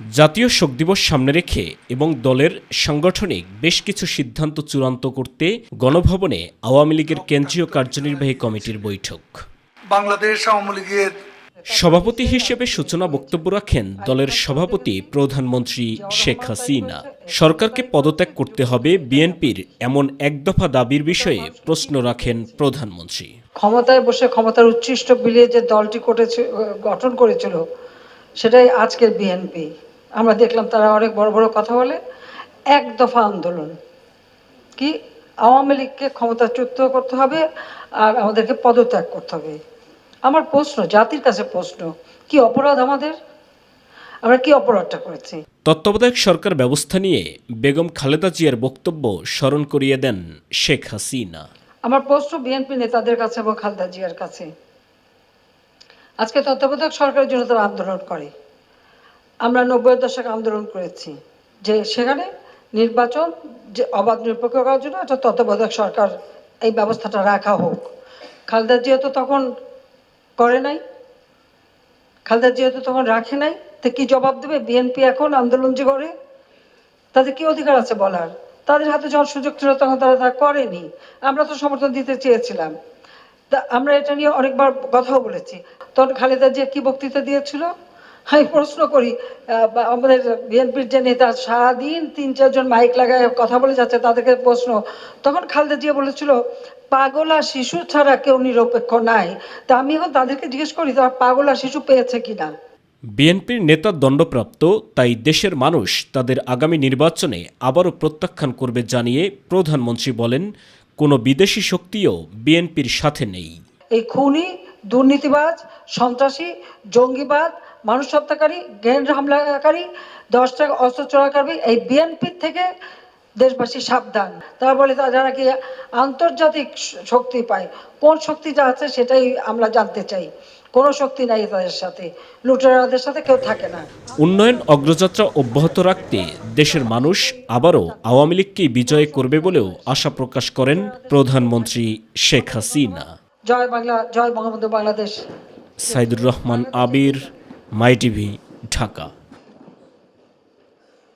জাতীয় শোক দিবস সামনে রেখে এবং দলের সাংগঠনিক বেশ কিছু সিদ্ধান্ত চূড়ান্ত করতে গণভবনে আওয়ামী লীগের কেন্দ্রীয় কার্যনির্বাহী কমিটির বৈঠক। বাংলাদেশ আওয়ামী লীগের সভাপতি হিসেবে সূচনা বক্তব্য রাখেন দলের সভাপতি প্রধানমন্ত্রী শেখ হাসিনা। সরকারকে পদত্যাগ করতে হবে বিএনপির এমন একদফা দাবির বিষয়ে প্রশ্ন রাখেন প্রধানমন্ত্রী। ক্ষমতায় বসে ক্ষমতার উচ্ছিষ্ট বিলিয়ে যে দলটি করেছে গঠন করেছিল সেটাই আজকের বিএনপি আমরা দেখলাম তারা অনেক বড় বড় কথা বলে এক দফা আন্দোলন। কি? আওয়ামী লীগকে ক্ষমতাচ্যুত করতে হবে আর আমাদেরকে পদত্যাগ করতে হবে। আমার প্রশ্ন জাতির কাছে প্রশ্ন কি অপরাধ আমাদের? আমরা কি অপরাধটা করেছি? তত্ত্বাবধায়ক সরকার ব্যবস্থা নিয়ে বেগম খালেদা জিয়ার বক্তব্য স্মরণ করিয়ে দেন শেখ হাসিনা। আমার প্রশ্ন বিএনপি নেতাদের কাছে এবং খালেদা জিয়ার কাছে? আজকে তত্ত্বাবধায়ক সরকারের জন্য তারা আন্দোলন করে। আমরা নব্বই দশকে আন্দোলন করেছি। যে সেখানে নির্বাচন যে অবাধ নিরপেক্ষ করার জন্য একটা তত্ত্বাবধায়ক সরকার এই ব্যবস্থাটা রাখা হোক। খালেদা জিয়া তো তখন করে নাই। খালেদা জিয়া তো তখন রাখে নাই। তো কি জবাব দেবে? বিএনপি এখন আন্দোলন যে করে তাদের কি অধিকার আছে বলার? তাদের হাতে যখন সুযোগ ছিল তখন তারা তা করেনি। আমরা তো সমর্থন দিতে চেয়েছিলাম। আমরা এটা নিয়ে অনেকবার কথাও বলেছি। তখন খালেদা জিয়া কি বক্তৃতা দিয়েছিল? আমি প্রশ্ন করি আমাদের বিএনপির যে নেতা সারাদিন তিন, চারজন মাইক লাগায় কথা বলে যাচ্ছে, তাদেরকে প্রশ্ন। তখন খালেদা জিয়া বলেছিল, পাগলা শিশু ছাড়া কেউ নিরপেক্ষ নাই। তা আমি এখন তাদেরকে জিজ্ঞেস করি, তারা পাগলা শিশু পেয়েছে কিনা? বিএনপির নেতা দণ্ডপ্রাপ্ত, তাই দেশের মানুষ তাদের আগামী নির্বাচনে আবারও প্রত্যাখ্যান করবে জানিয়ে প্রধানমন্ত্রী বলেন কোনো বিদেশি শক্তিও বিএনপির সাথে নেই। এই খুনি, দুর্নীতিবাজ, সন্ত্রাসী, জঙ্গিবাদ, মানুষ হত্যাকারী গ্রেনেড হামলাকারী, দশ টাকা অস্ত্র চলাকারী এই বিএনপির থেকে দেশবাসী সাবধান। তারা বলে যারা কি আন্তর্জাতিক শক্তি পায়, কোন শক্তিটা আছে সেটাই আমরা জানতে চাই। কোনো শক্তি নাই তাদের সাথে। লুটেরাদের সাথে কেউ থাকে না। উন্নয়ন অগ্রযাত্রা অব্যাহত রাখতে দেশের মানুষ আবারও আওয়ামী লীগকে বিজয় করবে বলেও আশা প্রকাশ করেন প্রধানমন্ত্রী শেখ হাসিনা। জয় বাংলা জয় Bangabandhu Bangladesh. Saidur Rahman Abir my TV Dhaka.